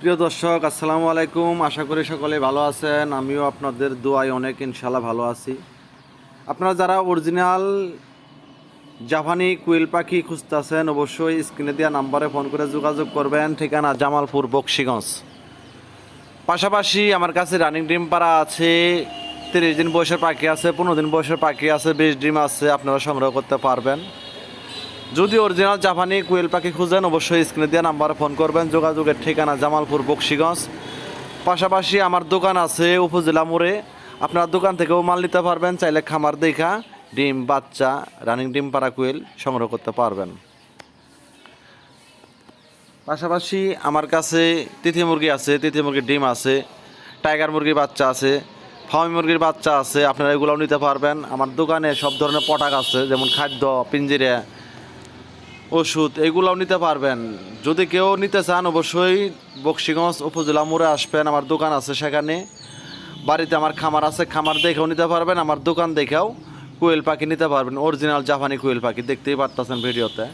প্রিয় দর্শক, আসসালামু আলাইকুম। আশা করি সকলে ভালো আছেন। আমিও আপনাদের দোয়ায় অনেক ইনশাল্লাহ ভালো আছি। আপনারা যারা অরিজিনাল জাপানি কুইল পাখি খুঁজতেছেন, অবশ্যই স্ক্রিনে দেওয়া নাম্বারে ফোন করে যোগাযোগ করবেন। ঠিকানা জামালপুর, বক্সিগঞ্জ। পাশাপাশি আমার কাছে রানিং ডিম পাড়া আছে, তিরিশ দিন বয়সের পাখি আছে, পনেরো দিন বয়সের পাখি আছে, বিশ ডিম আছে, আপনারা সংগ্রহ করতে পারবেন। যদি অরিজিনাল জাপানি কুয়েল পাখি খুঁজেন, অবশ্যই স্ক্রিনে দেওয়া নাম্বারে ফোন করবেন। যোগাযোগের ঠিকানা জামালপুর, বক্সিগঞ্জ। পাশাপাশি আমার দোকান আছে উপজেলা মোড়ে। আপনার দোকান থেকেও মাল নিতে পারবেন, চাইলে খামার দেখা, ডিম, বাচ্চা, রানিং ডিম, পাড়া কুয়েল সংগ্রহ করতে পারবেন। পাশাপাশি আমার কাছে তিথি মুরগি আছে, তিথি মুরগির ডিম আছে, টাইগার মুরগির বাচ্চা আছে ফার্মি মুরগির বাচ্চা আছে, আপনারা এগুলোও নিতে পারবেন। আমার দোকানে সব ধরনের পটাক আছে, যেমন খাদ্য, পিঞ্জিরে ওষুধ, এগুলোও নিতে পারবেন। যদি কেউ নিতে চান, অবশ্যই বক্সিগঞ্জ উপজেলা মোড়ে আসবেন। আমার দোকান আছে সেখানে। বাড়িতে আমার খামার আছে, খামার দেখেও নিতে পারবেন। আমার দোকান দেখেও কোয়েল পাখি নিতে পারবেন। অরিজিনাল জাপানি কোয়েল পাখি, দেখতেই পারতেছেন ভিডিওতে।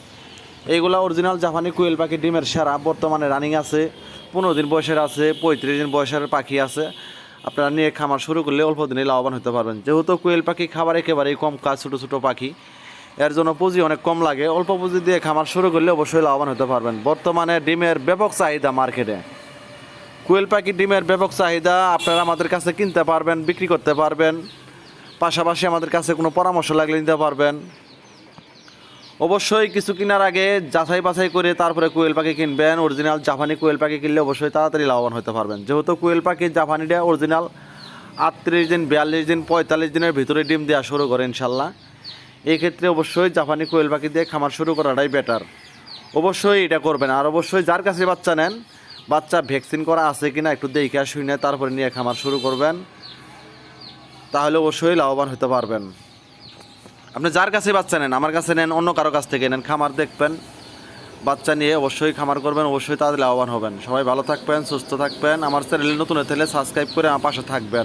এইগুলা অরিজিনাল জাপানি কোয়েল পাখি ডিমের সেরা। বর্তমানে রানিং আছে, পনেরো দিন বয়সের আছে, পঁয়ত্রিশ দিন বয়সের পাখি আছে। আপনারা নিয়ে খামার শুরু করলে অল্প দিনে লাভবান হতে পারবেন। যেহেতু কোয়েল পাখি খাবার একেবারেই কম কাজ, ছোটো ছোটো পাখি। এর জন্য পুঁজি অনেক কম লাগে। অল্প পুঁজি দিয়ে খামার শুরু করলে অবশ্যই লাভবান হতে পারবেন। বর্তমানে ডিমের ব্যাপক চাহিদা মার্কেটে। কোয়েল পাখি ডিমের ব্যাপক চাহিদা আপনারা আমাদের কাছে কিনতে পারবেন, বিক্রি করতে পারবেন। পাশাপাশি আমাদের কাছে কোনো পরামর্শ লাগলে নিতে পারবেন। অবশ্যই কিছু কেনার আগে যাচাই বাছাই করে তারপরে কোয়েল পাখি কিনবেন। অরিজিনাল জাপানি কোয়েল পাখি কিনলে অবশ্যই তাড়াতাড়ি লাভবান হতে পারবেন। যেহেতু কোয়েল পাখি জাপানিটা অরিজিনাল আটত্রিশ দিন, বিয়াল্লিশ দিন, পঁয়তাল্লিশ দিনের ভিতরে ডিম দেওয়া শুরু করে ইনশাল্লাহ। এই ক্ষেত্রে অবশ্যই জাপানি কোয়েল পাখি দিয়ে খামার শুরু করাটাই বেটার অবশ্যই এটা করবেন, আর অবশ্যই যার কাছে বাচ্চা নেন, বাচ্চা ভ্যাকসিন করা আছে কি না একটু দেখে শুনে তারপরে নিয়ে খামার শুরু করবেন, তাহলে অবশ্যই লাভবান হতে পারবেন। আপনি যার কাছে বাচ্চা নেন, আমার কাছে নেন, অন্য কারও কাছ থেকে নেন, খামার দেখবেন, বাচ্চা নিয়ে অবশ্যই খামার করবেন, অবশ্যই তাদের লাভবান হবেন। সবাই ভালো থাকবেন, সুস্থ থাকবেন, আমার চ্যানেল নতুন হতে সাবস্ক্রাইব করে আমার পাশে থাকবেন।